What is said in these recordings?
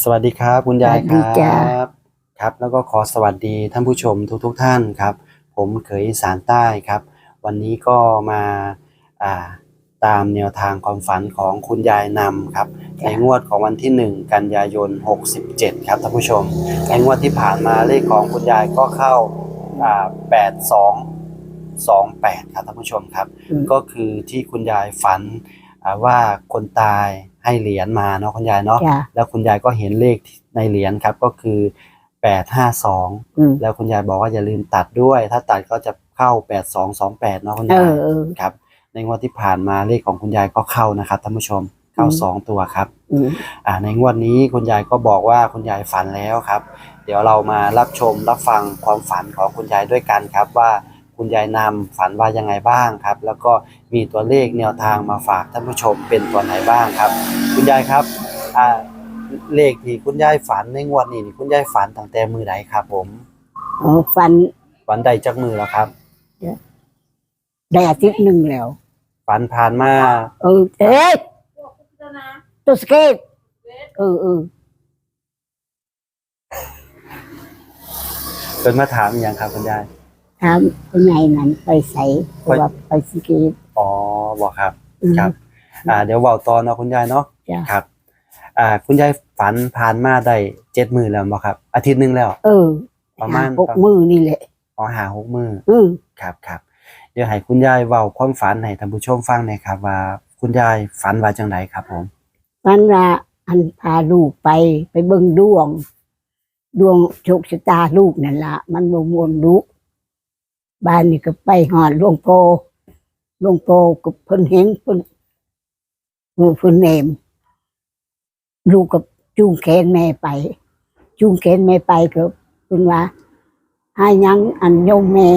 สวัสดีครับ คุณยายสวัสคดีรัจ้ะบครับ แล้วก็ขอสวัสดีท่านผู้ชมทุกๆทท่านครับ ผมเขยอีสารใต้ครับ วันนี้ก็มาอ่าตามแนวทางความฝันของคุณยายนำครับ ในงวดของวันที่ 1 กันยายน 67 ครับท่านผู้ชม ในงวดที่ผ่านมาเลขของคุณยายก็เข้าอ่า82 28 ครับท่านผู้ชมครับ อืม ก็คือที่คุณยายฝัน อ่าว่าคนตาย ให้เหรียญมาเนาะคุณยายเนาะจ้ะแล้วคุณยายก็เห็นเลขในเหรียญครับก็คือ852อืมแล้วคุณยายบอกว่าอย่าลืมตัดด้วย ถ้าตัดก็จะเข้า8228เนาะคุณายเอยอเออ ครับ ในงวดที่ผ่านมาเลขของคุณยายก็เข้านะครับท่านผู้ชมเข้าอืม สองตัวครับ อืม อ่าในงวดนี้คุณยายก็บอกว่าคุณยายฝันแล้วครับ เดี๋ยวเรามารับชมรับฟังความฝันของคุณยายด้วยกันครับว่า คุณยายนำฝันว่ายังไงบ้างครับ แล้วก็มีตัวเลขแนวทางมาฝากท่านผู้ชมเป็นตัวไหนบ้างครับ คุณยายครับอ่าเลขที่คุณยายฝันในงวดนี้นี่คุณยายฝันตั้งแต่มือไหนครับ ผมเออฟันฝันใดจากมือแล้วครับได้อาทิตย์หนึ่งแล้ว ฝันผ่านมาเออเอ๊ะตัวสเกตเออเออเป็นมาถามอหย่างครับคุณยาย ถามคนไหนนั้นไปใส่เพราะว่าไปสเกตอ๋อบอกครับอืมครับ อ่า เดี๋ยวเบาตอนเนาะคุณยายเนาะจ้ะครับ อ่า คุณยายฝันผ่านมาได้เจ็ดมือแล้วบ่ครับ อาทิตย์หนึ่งแล้ว เออประมาณหกมือนี่แหละอ๋อหาหกมืออืมครับครับเดี๋ยวให้คุณยายเว้าความฝันให้ท่านผู้ชมฟังหน่อยครับ ว่าคุณยายฝันว่าจังไดครับ ผมฟันว่าอันพาลูกไปไปเบิ่งดวง ดวงโชคชะตาลูกนั่นละมันบ่มวนลูก บ้านนี่ก็ไปหอดหลวงโพหลวงโพก็เพิ่นเห็นเพิ่นเออเพิ่นเนมลูกกับจูงแขนแม่ไป จูงแขนแม่ไปก็เพิ่นว่าหายังอันโยมแม่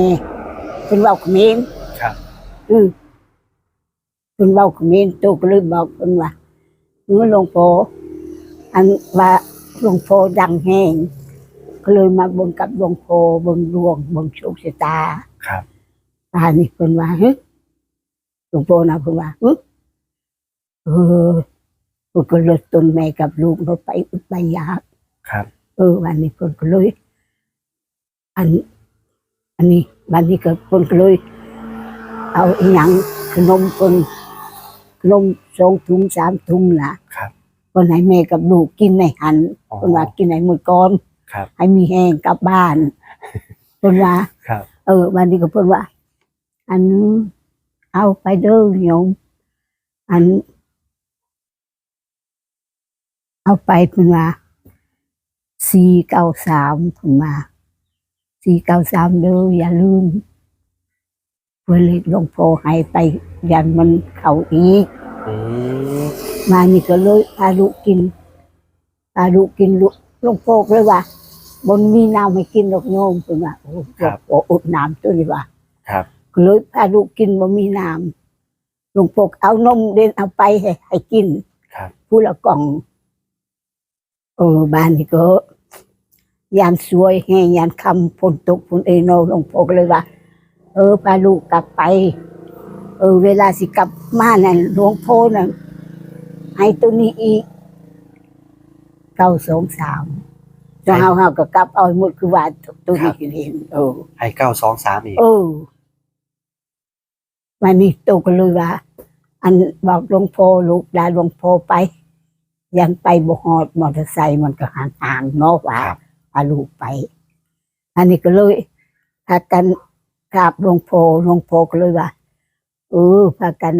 เพิ่นเว้าเขมรครับอืมเพิ่นเว้าเขมรโตก็เลยบอกเพิ่นว่าเมื่อหลวงพ่ออันว่าหลวงพ่อดังแห้งก็เลยมาเบิ่งกับหลวงพ่อเบิ่งดวงเบิ่งโชคชะตา ครับตานี่เพิ่นว่าเฮ้ยหลวงพ่อนะเพิ่นว่าเฮ้ยเออเพิ่นก็เลยตนแม่กับลูกเราไปอุดไปยากครับ เออวันนี้เพิ่นก็เลย อัน อันนี้วันนี้ก็เพิ่นก็เลย เอาอีหยังขนมเพิ่นขนมสองถุงสามถุงล่ะครับเพิ่นให้แม่กับลูกกินในหันอ๋อเพิ่นว่ากินในมื้อก่อน ครับ ให้มีแห้งกลับบ้านเพิ่นว่าครับ เออวันนี้ก็เพิ่นว่า อันเอาไปเด้อโยมอัน เอาไปเพิ่นว่าสี่เก้าสามเพิ่นมาสี่เก้าสามเด้ออย่าลืมเพิ่นเลยหลวงพ่อให้ไปยันมันเข้าอีกอืมมานี่ก็เลยพาลูกกินพาลูกกินลูกหลวงพ่อก็เลยว่า บนมีน้ำให้กินดอกโยมเพิ่นว่าโอ้หลวงพ่ออดน้ำตัวนี้ว่าครับก็เลยพาลูกกินบ่มีน้ำหลวงพ่อเอานมเด่นเอาไปให้ให้กินครับ ผู้ละกล่องเออบ้านนี่ก็ยามสวยแห่ยามคำฝนตกฝนเอโนหลวงพ่อก็เลยว่า เออพาลูกกลับไป เออ เวลาสิกลับมานั่นหลวงพ่อนั่นให้ตัวนี้อีกเก้าสองสาม จะเฮาเฮาก็กลับเอาหมดคือว่าตัวนี้เห็นเออให้เก้าสองสามอีกเออวันนี้ตกเลยว่า อันบอกหลวงพ่อลูกลาหลวงพ่อไป ยังไปบ่ฮอดมอเตอร์ไซค์มันก็ห่างทางเนาะว่าครับพาลูกไป อันนี้ก็เลยพากันกราบหลวงพ่อหลวงพ่อก็เลยว่าเออพากัน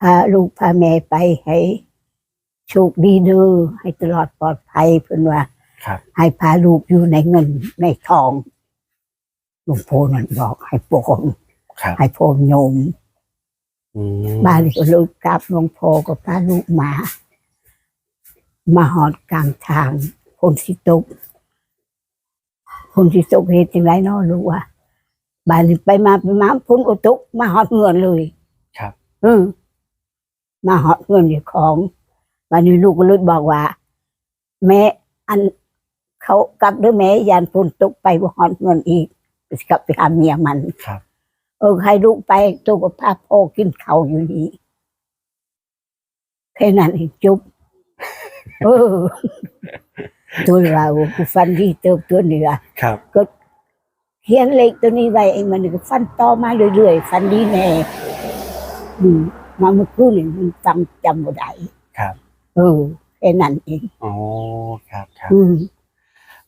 พาลูกพาแม่ไปให้โชคดีเด้อให้ตลอดปลอดภัยเพิ่นว่า ครับ ให้พาลูกอยู่ในเงินในทองหลวงพ่อนั่นบอก ให้ปกครับให้พ่อโยมอืมบ้านก็เลยกราบหลวงพ่อก็พาลูกมา มาหอดกลางทางคนสิตก คนสิตกเหตุจังไรเนาะลูกว่าบ้านนี้ไปมาไปมาพ้นอุตุกมาหอดเงินเลยครับ อืมมาหอดเงินอยู่ของวันนี้ลูกก็เลยบอกว่า แม่อัน เขากลับด้วยแม่ยานฝนตกไปว่าหอดเงินอีกไปกลับไปหาเมียมันครับ เออให้ลูกไปตัวกับพาพ่อกินเขาวอยู่นี่แค่นั้นเองจุบเออตัวเรากูฟันดีเติบตัวเหนือครับเขียนเลขตัวนี้ไว้ไอ้มันก็ฟันต่อมาเรื่อยๆฟันดีแน่อืมมาเมื่อคืนนี่มันจำจำบ่ได้ครับ เออแค่นั้นเองอ๋อครับครับ อืม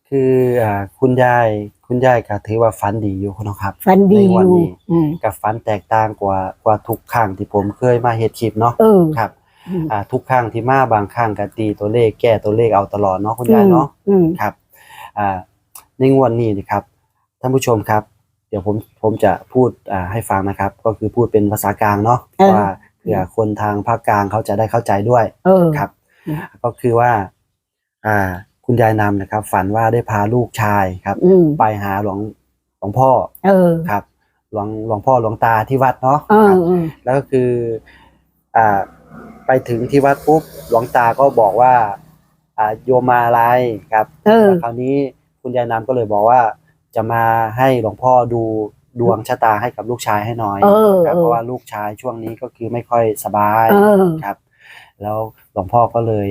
คืออ่าคุณยายคุณยายก็ถือว่าฝันดีอยู่คุณน้องครับฟันดีอยู่ในวันนี้อืม กับฝันแตกต่างกว่ากว่าทุกครั้งที่ผมเคยมาเฮ็ดคลิปเนาะเออ ครับอืม อ่าทุกครั้งที่มาบางครั้งก็ตีตัวเลขแก้ตัวเลขเอาตลอดเนาะคุณยายเนาะ อืม ครับอ่าในงวดนี้นะครับท่านผู้ชมครับ เดี๋ยวผมผมจะพูดอ่าให้ฟังนะครับ ก็คือพูดเป็นภาษากลางเนาะเออ ว่าเผื่อคนทางภาคกลางเขาจะได้เข้าใจด้วยเออ ครับ อืม ก็คือว่าอ่า คุณยายนำนะครับ ฝันว่าได้พาลูกชายครับ อืม ไปหาหลวงหลวงพ่อเออครับ หลวงหลวงพ่อหลวงตาที่วัดเนาะเอคอรับ เออ แล้วก็คืออ่าไปถึงที่วัดปุ๊บหลวงตาก็บอกว่าอ่าโยมมาอะไรครับเออ แล้วคราวนี้คุณยายนำก็เลยบอกว่าจะมาให้หลวงพ่อดูดวงชะตาให้กับลูกชายให้หน่อยเออครับเอเพอราะว่าลูกชายช่วงนี้ก็คือไม่ค่อยสบายเออ ครับ แล้วหลวงพ่อก็เลย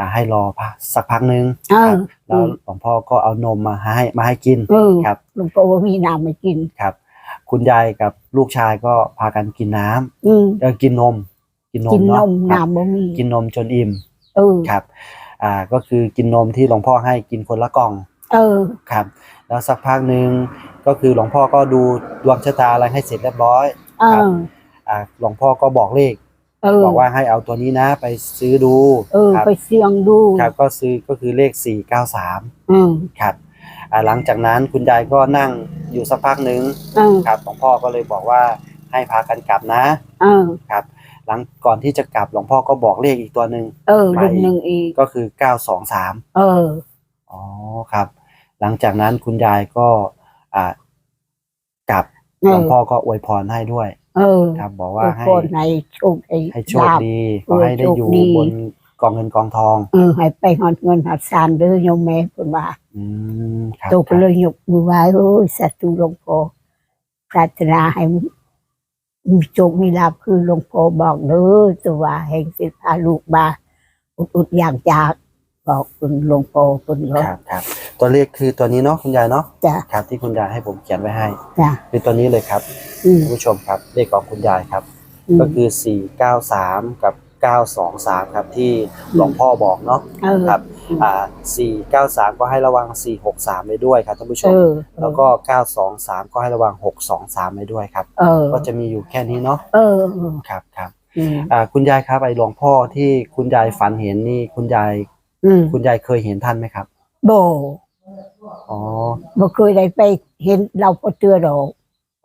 อ่าให้รอพักสักพักนึงเอคอรับแล้วหลวงพ่อก็เอานมมาให้มาให้กินเออครับหลวงปู่ว่ามีน้ำมากิน ครับ คุณยายกับลูกชายก็พากันกินน้ำอืมเออกินนม กินนกิมนนเนาะมครับน้ำบ่มีกินนมจนอิ่มเออ ครับอ่าก็คือกินนมที่หลวงพ่อให้กินคนละกล่อง เออ ครับแล้วสักพักหนึ่งก็คือหลวงพ่อก็ดูดวงชะตาอะไรให้เสร็จเรียบร้อย เอครับออ่าหลวงพ่อก็บอกเลข เออ บอกว่าให้เอาตัวนี้นะ ไปซื้อดูเออ ครับไปเสี่ยงดูครับก็ซื้อก็คือเลข493เออครับอ่าหลังจากนั้นคุณยายก็นั่งอยู่สักพักหนึ่งเออครับหลวงพ่อก็เลยบอกว่าให้พากันกลับนะ เออ ครับ หลังก่อนที่จะกลับหลวงพ่อก็บอกเลขอีกตัวหนึ่งเออรุ่นหนึ่งอีก ก็คือ923เออ อ๋อครับ หลังจากนั้นคุณยายก็อ่ากลับเออ หลวงพ่อก็อวยพรให้ด้วย เออครับบอกว่าให้คนให้โชคให้ให้โชคลาภดีเอขออให้ได้อยู่โชคดีบนกองเงินกองทอง เออให้ไปหอดเงินหอดซานเด้อโยมแม่เพิ่นว่าอืมครับโตก็เลยยกมือไหว้โอ้ยสาธุหลวงพ่อปรารถนาให้มีโชคมีลาภคือหลวงพ่อบอกเด้อตัวว่าแห่งสิพาลูกมาอุดอุดอย่างจาก บอกคุณหลวงพ่อคุณก็ครับครับตัวเลขคือตัวนี้เนาะคุณยายเนาะจ้ะครับที่คุณยายให้ผมเขียนไว้ให้ จ้ะคือตัวนี้เลยครับอืมคุณผู้ชมครับเลขของคุณยายครับ อืมก็คือ 493 กับ 923 ครับที่หลวงพ่อบอกเนาะเออครับอ่า493 ก็ให้ระวัง 463ไว้ด้วยครับท่านผู้ชเอม อแล้วก็ 923 ก็ให้ระวัง 623ไว้ด้วยครับ เออก็จะมีอยู่แค่นี้เนาะเออเออครับครับอืมอ่าคุณยายครับไอ้หลวงพ่อที่คุณยายฝันเห็นนี่คุณยาย อืมคุณยายเคยเห็นท่านไหมครับโบอ๋อบ่เคยได้ไปเห็นเราพอเตือดอก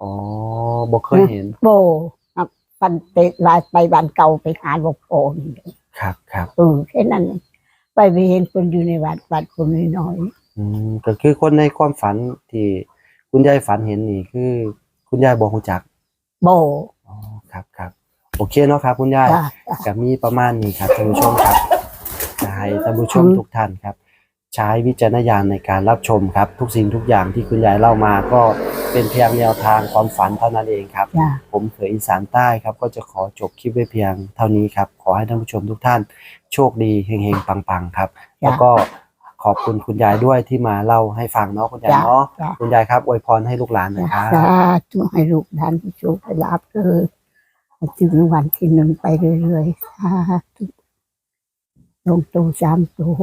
อ๋อบ่เคยเห็นโบอะปันเตะลายไปบ้านเก่าไปหาหลวงพ่อนี่ครับครับเออแค่นั้นเองไปไปเห็นคนอยู่ในวัดวัดคนน้อยอืมก็คือคนในความฝันที่คุณยายฝันเห็นนี่คือ คุณยายบอกรู้จักๆโบอ๋อครับครับโอเคเนาะครับ คุณยายจ้ะจ้ะกับมีประมาณนี้ครับท่านผู้ชมครับจะให้ท่านผู้ชมอืมทุกท่านครับ ใช้วิจารณญาณในการรับชมครับ ทุกสิ่งทุกอย่างที่คุณยายเล่ามาก็เป็นเพียงแนวทางความฝันเท่านั้นเองครับ จ้ะ ผมเขยอีสานใต้ครับ ก็จะขอจบคลิปไว้เพียงเท่านี้ครับ ขอให้ท่านผู้ชมทุกท่าน โชคดีเฮงๆปังๆครับแล้วก็ขอบคุณคุณยายด้วยที่มาเล่าให้ฟังเนาะคุณยายจ้ะเนาะจ้ะ คุณยายครับอวยพรให้ลูกหลานหน่อยครับ สาธุให้ลูกท่านผู้ชมให้รับเลยให้ถึงวันที่หนึ่งไปเรื่อยๆสาธุ ลงตูสามตัว